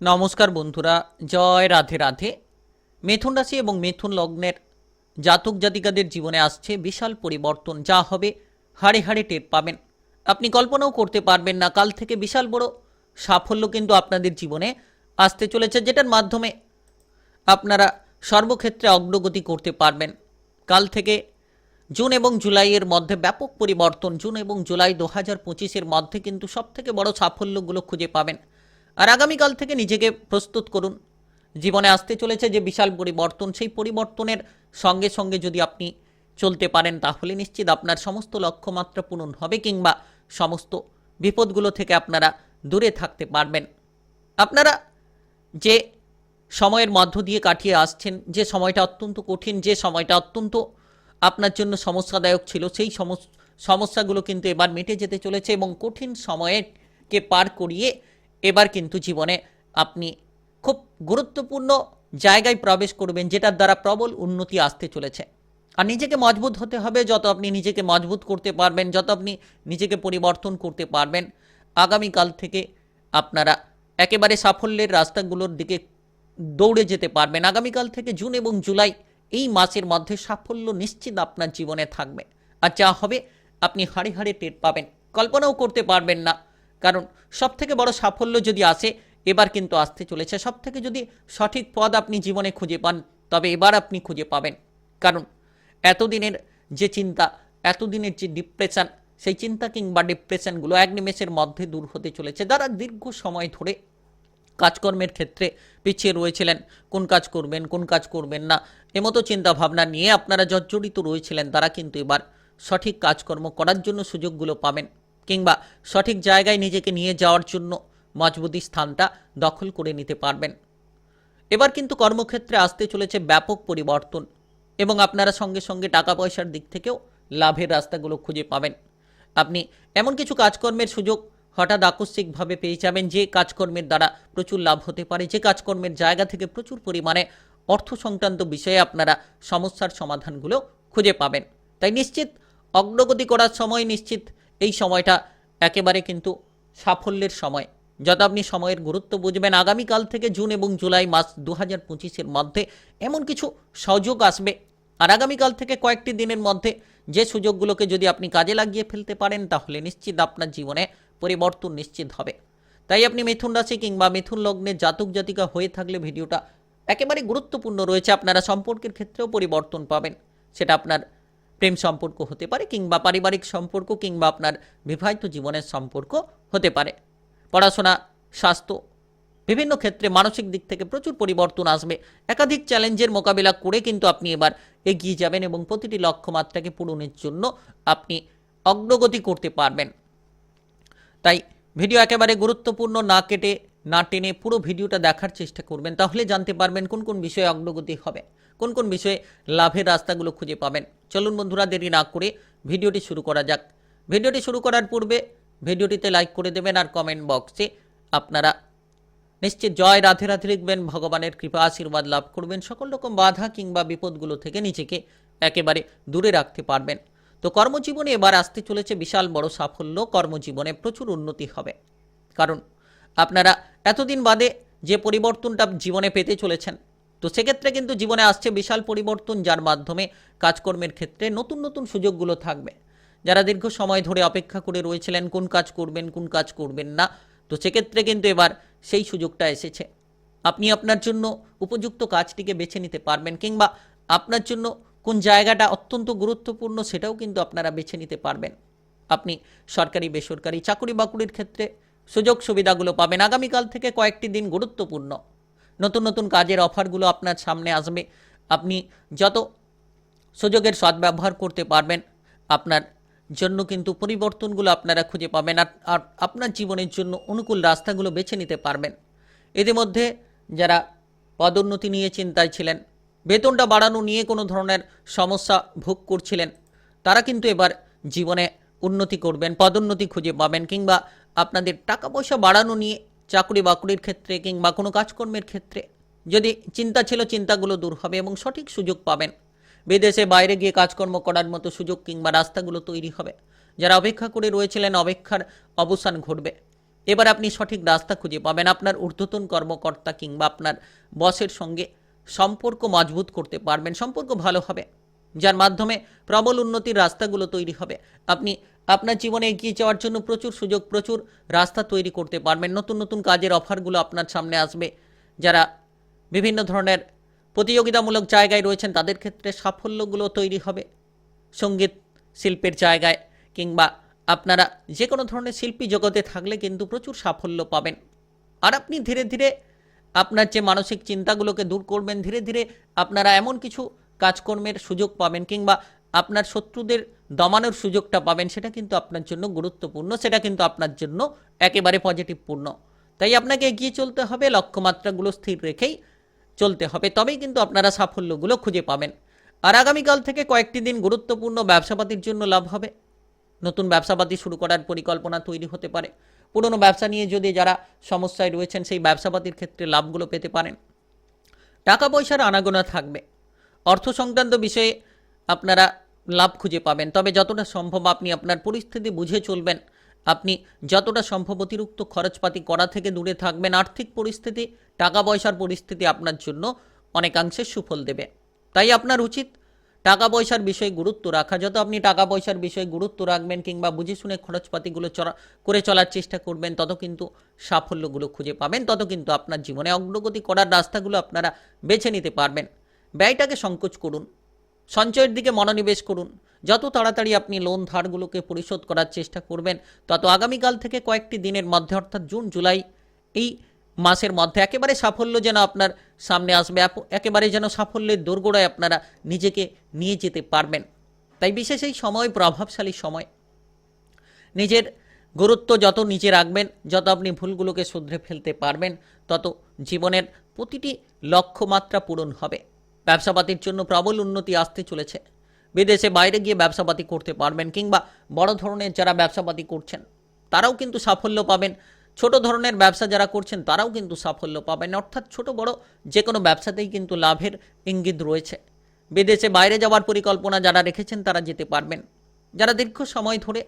নমস্কার বন্ধুরা, জয় রাধে রাধে। মিথুন রাশি এবং মিথুন লগ্নের জাতক জাতিকাদের জীবনে আসছে বিশাল পরিবর্তন, যা হবে হাড়ে হাড়ে টের পাবেন। আপনি কল্পনাও করতে পারবেন না, কাল থেকে বিশাল বড় সাফল্য কিন্তু আপনাদের জীবনে আসতে চলেছে, যেটার মাধ্যমে আপনারা সর্বক্ষেত্রে অগ্রগতি করতে পারবেন। কাল থেকে জুন এবং জুলাইয়ের মধ্যে ব্যাপক পরিবর্তন, জুন এবং জুলাই দু হাজার পঁচিশের মধ্যে কিন্তু সবথেকে বড় সাফল্যগুলো খুঁজে পাবেন। আর আগামীকাল থেকে নিজেকে প্রস্তুত করুন। জীবনে আসতে চলেছে যে বিশাল পরিবর্তন, সেই পরিবর্তনের সঙ্গে সঙ্গে যদি আপনি চলতে পারেন, তাহলে নিশ্চিত আপনার সমস্ত লক্ষ্যমাত্রা পূরণ হবে কিংবা সমস্ত বিপদগুলো থেকে আপনারা দূরে থাকতে পারবেন। আপনারা যে সময়ের মধ্য দিয়ে কাটিয়ে আসছেন, যে সময়টা অত্যন্ত কঠিন, যে সময়টা অত্যন্ত আপনার জন্য সমস্যাদায়ক ছিল, সেই সমস- সমস্যাগুলো কিন্তু এবার মিটে যেতে চলেছে এবং কঠিন সময়কে পার করিয়ে এবার কিন্তু জীবনে আপনি খুব গুরুত্বপূর্ণ জায়গায় প্রবেশ করবেন যেটার দ্বারা প্রবল উন্নতি আসতে চলেছে। আর নিজেকে মজবুত হতে হবে যত আপনি নিজেকে মজবুত করতে পারবেন, যত আপনি নিজেকে পরিবর্তন করতে পারবেন। আগামীকাল থেকে আপনারা একেবারে সাফল্যের রাস্তাগুলোর দিকে দৌড়ে যেতে পারবেন। আগামীকাল থেকে জুন এবং জুলাই এই মাসের মধ্যে সাফল্য নিশ্চিত আপনার জীবনে থাকবে। আর যা হবে আপনি হাড়ে হাড়ে টের পাবেন। কল্পনাও করতে পারবেন না কারণ সব থেকে বড় সাফল্য যদি আসে, এবার কিন্তু আসতে চলেছে। সব থেকে যদি সঠিক পদ আপনি জীবনে খুঁজে পান, তবে এবার আপনি খুঁজে পাবেন। কারণ এতদিনের যে চিন্তা, এতদিনের যে ডিপ্রেশন সেই চিন্তা কিংবা ডিপ্রেশনগুলো এক নিমেষের মধ্যে দূর হতে চলেছে। যারা দীর্ঘ সময় ধরে কাজকর্মের ক্ষেত্রে পিছিয়ে রয়েছিলেন, কোন কাজ করবেন, কোন কাজ করবেন না, এমতো চিন্তা ভাবনা নিয়ে আপনারা জর্জরিত রয়েছিলেন, তারা কিন্তু এবার সঠিক কাজকর্ম করার জন্য সুযোগগুলো পাবেন। কিংবা সঠিক জায়গায় নিজেকে নিয়ে যাওয়ার জন্য মজবুতি স্থানটা দখল করে নিতে পারবেন। এবার কিন্তু কর্মক্ষেত্রে আসতে চলেছে ব্যাপক পরিবর্তন এবং আপনারা সঙ্গে সঙ্গে টাকা পয়সার দিক থেকেও লাভের রাস্তাগুলো খুঁজে পাবেন। আপনি এমন কিছু কাজকর্মের সুযোগ হঠাৎ আকস্মিকভাবে পেয়ে যাবেন যে কাজকর্মের দ্বারা প্রচুর লাভ হতে পারে, যে কাজকর্মের জায়গা থেকে প্রচুর পরিমাণে অর্থ সংক্রান্ত বিষয়ে আপনারা সমস্যার সমাধানগুলো খুঁজে পাবেন। তাই নিশ্চিত, অগ্রগতি করার সময় নিশ্চিত এই সময়টা একেবারে কিন্তু সাফল্যের সময়। যত আপনি সময়ের গুরুত্ব বুঝবেন, আগামীকাল থেকে জুন এবং জুলাই মাস দু হাজার পঁচিশের মধ্যে এমন কিছু সুযোগ আসবে। আর আগামীকাল থেকে কয়েকটি দিনের মধ্যে যে সুযোগগুলোকে যদি আপনি কাজে লাগিয়ে ফেলতে পারেন, তাহলে নিশ্চিত আপনার জীবনে পরিবর্তন নিশ্চিত হবে। তাই আপনি মিথুন রাশি কিংবা মিথুন লগ্নে জাতক জাতিকা হয়ে থাকলে ভিডিওটা একেবারে গুরুত্বপূর্ণ রয়েছে। আপনারা সম্পর্কের ক্ষেত্রেও পরিবর্তন পাবেন। সেটা আপনার প্রেম সম্পর্ক হতে পারে কিংবা পারিবারিক সম্পর্ক কিংবা আপনার বিবাহিত জীবনের সম্পর্ক হতে পারে। পড়াশোনা, স্বাস্থ্য, বিভিন্ন ক্ষেত্রে মানসিক দিক থেকে প্রচুর পরিবর্তন আসবে। একাধিক চ্যালেঞ্জের মোকাবিলা করে কিন্তু আপনি এবার এগিয়ে যাবেন এবং প্রতিটি লক্ষ্যমাত্রাকে পূরণের জন্য আপনি অগ্রগতি করতে পারবেন। তাই ভিডিও একেবারে গুরুত্বপূর্ণ না কেটে, না টেনে পুরো ভিডিওটা দেখার চেষ্টা করবেন, তাহলে জানতে পারবেন কোন কোন বিষয়ে অগ্রগতি হবে। কোন কোন বিষয়ে লাভের রাস্তাগুলো খুঁজে পাবেন। চলুন বন্ধুরা, দেরি না করে ভিডিওটি শুরু করা যাক। ভিডিওটি শুরু করার পূর্বে ভিডিওটিতে লাইক করে দেবেন আর কমেন্ট বক্সে আপনারা নিশ্চিত জয় রাধে রাধে লিখবেন, ভগবানের কৃপা, আশীর্বাদ লাভ করবেন, সকল রকম বাধা কিংবা বিপদগুলো থেকে নিজেকে একেবারে দূরে রাখতে পারবেন। তো কর্মজীবনে এবার আসতে চলেছে বিশাল বড় সাফল্য, কর্মজীবনে প্রচুর উন্নতি হবে। কারণ আপনারা এতদিন বাদে যে পরিবর্তনটা জীবনে পেতে চলেছেন তো সেক্ষেত্রে কিন্তু জীবনে আসছে বিশাল পরিবর্তন, যার মাধ্যমে কাজকর্মের ক্ষেত্রে নতুন নতুন সুযোগগুলো থাকবে। যারা দীর্ঘ সময় ধরে অপেক্ষা করে রয়েছিলেন, কোন কাজ করবেন, কোন কাজ করবেন না, তো সেক্ষেত্রে কিন্তু এবার সেই সুযোগটা এসেছে। আপনি আপনার জন্য উপযুক্ত কাজটিকে বেছে নিতে পারবেন, কিংবা আপনার জন্য কোন জায়গাটা অত্যন্ত গুরুত্বপূর্ণ সেটাও কিন্তু আপনারা বেছে নিতে পারবেন। আপনি সরকারি, বেসরকারি চাকরি বাকরির ক্ষেত্রে সুযোগ সুবিধাগুলো পাবেন। আগামীকাল থেকে কয়েকটি দিন গুরুত্বপূর্ণ। নতুন নতুন কাজের অফারগুলো আপনার সামনে আসবে। আপনি যত সুযোগের সদ্ব্যবহার করতে পারবেন, আপনার জন্য কিন্তু পরিবর্তনগুলো আপনারা খুঁজে পাবেন আর আপনার জীবনের জন্য অনুকূল রাস্তাগুলো বেছে নিতে পারবেন। ইতিমধ্যে যারা পদোন্নতি নিয়ে চিন্তায় ছিলেন, বেতনটা বাড়ানো নিয়ে কোনো ধরনের সমস্যা ভোগ করছিলেন, তারা কিন্তু এবার জীবনে উন্নতি করবেন, পদোন্নতি খুঁজে পাবেন কিংবা আপনাদের টাকা পয়সা বাড়ানো নিয়ে চাকরি বাকরির ক্ষেত্রে কিংবা কোনো কাজকর্মের ক্ষেত্রে যদি চিন্তা ছিল, চিন্তাগুলো দূর হবে এবং সঠিক সুযোগ পাবেন। বিদেশে বাইরে গিয়ে কাজকর্ম করার মতো সুযোগ কিংবা রাস্তাগুলো তৈরি হবে। যারা অপেক্ষা করে রয়েছিলেন, অপেক্ষার অবসান ঘটবে। এবার আপনি সঠিক রাস্তা খুঁজে পাবেন আপনার ঊর্ধ্বতন কর্মকর্তা কিংবা আপনার বসের সঙ্গে সম্পর্ক মজবুত করতে পারবেন। সম্পর্ক ভালো হবে, যার মাধ্যমে প্রবল উন্নতির রাস্তাগুলো তৈরি হবে। আপনি আপনার জীবনে এগিয়ে যাওয়ার জন্য প্রচুর সুযোগ, প্রচুর রাস্তা তৈরি করতে পারবেন। নতুন নতুন কাজের অফারগুলো আপনার সামনে আসবে। যারা বিভিন্ন ধরনের প্রতিযোগিতামূলক জায়গায় রয়েছেন, তাদের ক্ষেত্রে সাফল্যগুলো তৈরি হবে। সংগীত শিল্পের জায়গায় কিংবা আপনারা যে কোনো ধরনের শিল্পী জগতে থাকলে কিন্তু প্রচুর সাফল্য পাবেন। আর আপনি ধীরে ধীরে আপনার যে মানসিক চিন্তাগুলোকে দূর করবেন, ধীরে ধীরে আপনারা এমন কিছু কাজকর্মের সুযোগ পাবেন কিংবা আপনার শত্রুদের দমানোর সুযোগটা পাবেন, সেটা কিন্তু আপনার জন্য গুরুত্বপূর্ণ, সেটা কিন্তু আপনার জন্য একেবারে পজিটিভপূর্ণ তাই আপনাকে এগিয়ে চলতে হবে, লক্ষ্যমাত্রাগুলো স্থির রেখেই চলতে হবে, তবেই কিন্তু আপনারা সাফল্যগুলো খুঁজে পাবেন। আর আগামীকাল থেকে কয়েকটি দিন গুরুত্বপূর্ণ ব্যবসাপাতির জন্য লাভ হবে। নতুন ব্যবসাপাতি শুরু করার পরিকল্পনা তৈরি হতে পারে। পুরনো ব্যবসা নিয়ে যদি যারা সমস্যায় রয়েছেন, সেই ব্যবসাপাতির ক্ষেত্রে লাভগুলো পেতে পারেন। টাকা পয়সার আনাগোনা থাকবে। অর্থ সংক্রান্ত বিষয়ে আপনারা লাভ খুঁজে পাবেন। তবে যতটা সম্ভব আপনি আপনার পরিস্থিতি বুঝে চলবেন। আপনি যতটা সম্ভব অতিরিক্ত খরচপাতি করা থেকে দূরে থাকবেন। আর্থিক পরিস্থিতি টাকা পয়সার পরিস্থিতি আপনার জন্য অনেকাংশে সুফল দেবে। তাই আপনার উচিত টাকা পয়সার বিষয়ে গুরুত্ব রাখা। যত আপনি টাকা পয়সার বিষয়ে গুরুত্ব রাখবেন কিংবা বুঝে শুনে খরচপাতিগুলো চলা করে চলার চেষ্টা করবেন, তত কিন্তু সাফল্যগুলো খুঁজে পাবেন, তত কিন্তু আপনার জীবনে অগ্রগতি করার রাস্তাগুলো আপনারা বেছে নিতে পারবেন। ব্যয়টাকে সংকোচ করুন। সঞ্চয়ের দিকে মনোনিবেশ করুন। যত তাড়াতাড়ি আপনি লোন ধারগুলোকে পরিশোধ করার চেষ্টা করবেন, তত আগামীকাল থেকে কয়েকটি দিনের মধ্যে, অর্থাৎ জুন, জুলাই এই মাসের মধ্যে একেবারে সাফল্য যেন আপনার সামনে আসবে একেবারে যেন সাফল্যের দোরগোড়ায় আপনারা নিজেকে নিয়ে যেতে পারবেন। তাই বিশেষ এই সময় প্রভাবশালী সময়। নিজের গুরুত্ব যত নিচে রাখবেন, যত আপনি ভুলগুলোকে শুধরে ফেলতে পারবেন, তত জীবনের প্রতিটি লক্ষ্যমাত্রা পূরণ হবে। ব্যবসাপাতির জন্য প্রবল উন্নতি আসতে চলেছে। বিদেশে বাইরে গিয়ে ব্যবসাপাতি করতে পারবেন কিংবা বড় ধরনের যারা ব্যবসাপাতি করছেন, তারাও কিন্তু সাফল্য পাবেন। ছোট ধরনের ব্যবসা যারা করছেন, তারাও কিন্তু সাফল্য পাবেন। অর্থাৎ ছোট বড় যে কোনো ব্যবসাতেই কিন্তু লাভের ইঙ্গিত রয়েছে। বিদেশে বাইরে যাওয়ার পরিকল্পনা যারা রেখেছেন, তারা যেতে পারবেন। যারা দীর্ঘ সময় ধরে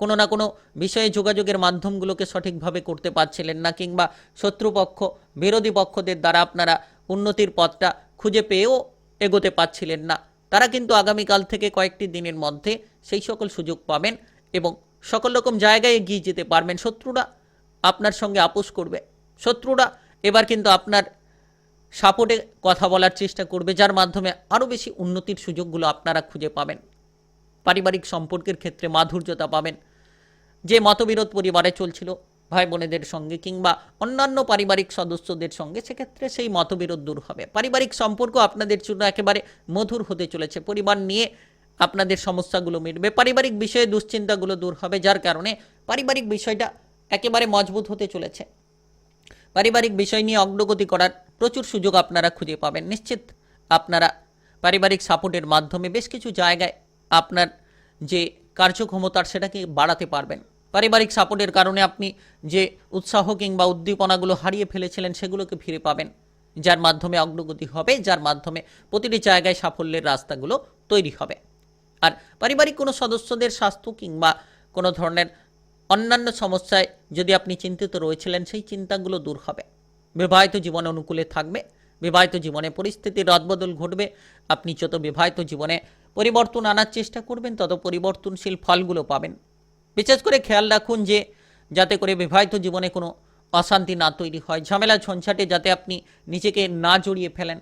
কোনো না কোনো বিষয়ে যোগাযোগের মাধ্যমগুলোকে সঠিকভাবে করতে পারছিলেন না কিংবা শত্রুপক্ষ, বিরোধী পক্ষদের দ্বারা আপনারা উন্নতির পথটা খুঁজে পেয়েও এগোতে পারছিলেন না। তারা কিন্তু আগামীকাল থেকে কয়েকটি দিনের মধ্যে সেই সকল সুযোগ পাবেন এবং সকল রকম জায়গায় এগিয়ে যেতে পারবেন। শত্রুরা আপনার সঙ্গে আপোষ করবে। শত্রুরা এবার কিন্তু আপনার সাপোর্টে কথা বলার চেষ্টা করবে, যার মাধ্যমে আরও বেশি উন্নতির সুযোগগুলো আপনারা খুঁজে পাবেন। পারিবারিক সম্পর্কের ক্ষেত্রে মাধুর্যতা পাবেন। যে মতবিরোধ পরিবারে চলছিল ভাই বোনেদের সঙ্গে কিংবা অন্যান্য পারিবারিক সদস্যদের সঙ্গে, সেক্ষেত্রে সেই মতবিরোধ দূর হবে। পারিবারিক সম্পর্ক আপনাদের জন্য একেবারে মধুর হতে চলেছে। পরিবার নিয়ে আপনাদের সমস্যাগুলো মিটবে, পারিবারিক বিষয়ে দুশ্চিন্তাগুলো দূর হবে, যার কারণে পারিবারিক বিষয়টা একেবারে মজবুত হতে চলেছে। পারিবারিক বিষয় নিয়ে অগ্রগতি করার প্রচুর সুযোগ আপনারা খুঁজে পাবেন। নিশ্চিত আপনারা পারিবারিক সাপোর্টের মাধ্যমে বেশ কিছু জায়গায় আপনার যে কার্যক্ষমতার, সেটাকে বাড়াতে পারবেন। পারিবারিক সাপোর্টের কারণে আপনি যে উৎসাহ কিংবা উদ্দীপনাগুলো হারিয়ে ফেলেছিলেন সেগুলোকে ফিরে পাবেন, যার মাধ্যমে অগ্রগতি হবে, যার মাধ্যমে প্রতিটি জায়গায় সাফল্যের রাস্তাগুলো তৈরি হবে। আর পারিবারিক কোনো সদস্যদের স্বাস্থ্য কিংবা কোনো ধরনের অন্যান্য সমস্যায় যদি আপনি চিন্তিত রয়েছিলেন, সেই চিন্তাগুলো দূর হবে। বিবাহিত জীবন অনুকূলে থাকবে, বিবাহিত জীবনে পরিস্থিতির রদবদল ঘটবে, আপনি যত বিবাহিত জীবনে পরিবর্তন আনার চেষ্টা করবেন, তত পরিবর্তনশীল ফলগুলো পাবেন। বিশেষ করে খেয়াল রাখুন যে যাতে করে বিবাহিত জীবনে কোনো অশান্তি না তৈরি হয়, ঝামেলা ঝঞ্ঝাটে যাতে আপনি নিজেকে না জড়িয়ে ফেলেন।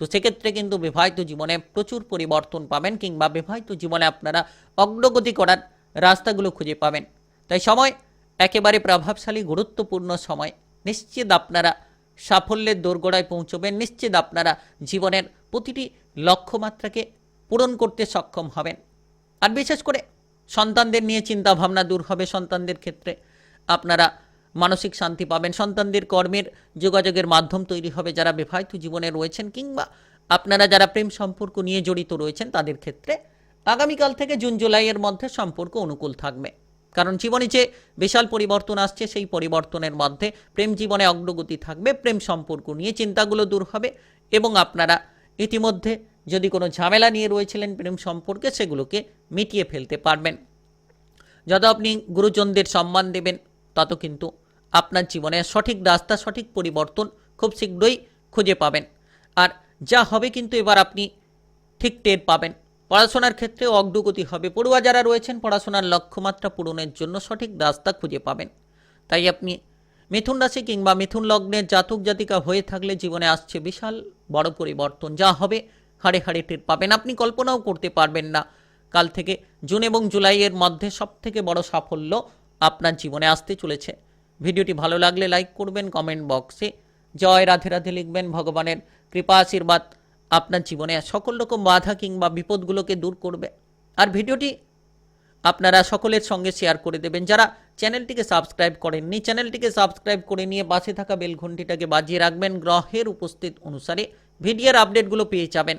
তো সেক্ষেত্রে কিন্তু বিবাহিত জীবনে প্রচুর পরিবর্তন পাবেন কিংবা বিবাহিত জীবনে আপনারা অগ্রগতি করার রাস্তাগুলো খুঁজে পাবেন। তাই সময় একেবারে প্রভাবশালী, গুরুত্বপূর্ণ সময়। নিশ্চিত আপনারা সাফল্যের দোরগোড়ায় পৌঁছবেন, নিশ্চিত আপনারা জীবনের প্রতিটি লক্ষ্যমাত্রাকে পূরণ করতে সক্ষম হবেন। আর বিশেষ করে সন্তানদের নিয়ে চিন্তা ভাবনা দূর হবে সন্তানদের ক্ষেত্রে। আপনারা মানসিক শান্তি পাবেন। সন্তানদের কর্মের যোগাযোগের মাধ্যম তৈরি হবে যারা বিবাহিত জীবনে রয়েছেন কিংবা আপনারা যারা প্রেম সম্পর্ক নিয়ে জড়িত রয়েছেন তাদের ক্ষেত্রে আগামীকাল থেকে জুন, জুলাইয়ের মধ্যে সম্পর্ক অনুকূল থাকবে। কারণ জীবনে যে বিশাল পরিবর্তন আসছে, সেই পরিবর্তনের মধ্যে প্রেম জীবনে অগ্রগতি থাকবে, প্রেম সম্পর্ক নিয়ে চিন্তাগুলো দূর হবে এবং আপনারা ইতিমধ্যে যদি কোনো ঝামেলা নিয়ে রয়েছিলেন প্রেম সম্পর্কে, সেগুলোকে মিটিয়ে ফেলতে পারবেন। যত আপনি গুরুজনদের সম্মান দেবেন, তত কিন্তু আপনার জীবনে সঠিক রাস্তা, সঠিক পরিবর্তন খুব শীঘ্রই খুঁজে পাবেন। আর যা হবে কিন্তু এবার আপনি ঠিক টের পাবেন। পড়াশোনার ক্ষেত্রে অগ্রগতি হবে। পড়ুয়া যারা রয়েছেন, পড়াশোনার লক্ষ্যমাত্রা পূরণের জন্য সঠিক রাস্তা খুঁজে পাবেন। তাই আপনি মিথুন রাশি কিংবা মিথুন লগ্নের জাতক জাতিকা হয়ে থাকলে জীবনে আসছে বিশাল বড় পরিবর্তন। যা হবে হাড়ে হাড়ে টের পাবেন। আপনি কল্পনাও করতে পারবেন না। কাল থেকে জুন এবং জুলাইয়ের মধ্যে সব থেকে বড় সাফল্য আপনার জীবনে আসতে চলেছে। ভিডিওটি ভালো লাগলে লাইক করবেন, কমেন্ট বক্সে জয় রাধে রাধে লিখবেন। ভগবানের কৃপা, আশীর্বাদ আপনার জীবনে সকল রকম বাধা কিংবা বিপদগুলোকে দূর করবে। আর ভিডিওটি আপনারা সকলের সঙ্গে শেয়ার করে দেবেন। যারা চ্যানেলটিকে সাবস্ক্রাইব করেননি, চ্যানেলটিকে সাবস্ক্রাইব করে নিয়ে পাশে থাকা বেল ঘন্টিটাকে বাজিয়ে রাখবেন। গ্রহের উপস্থিত অনুসারে ভিডিওর আপডেটগুলো পেয়ে যাবেন।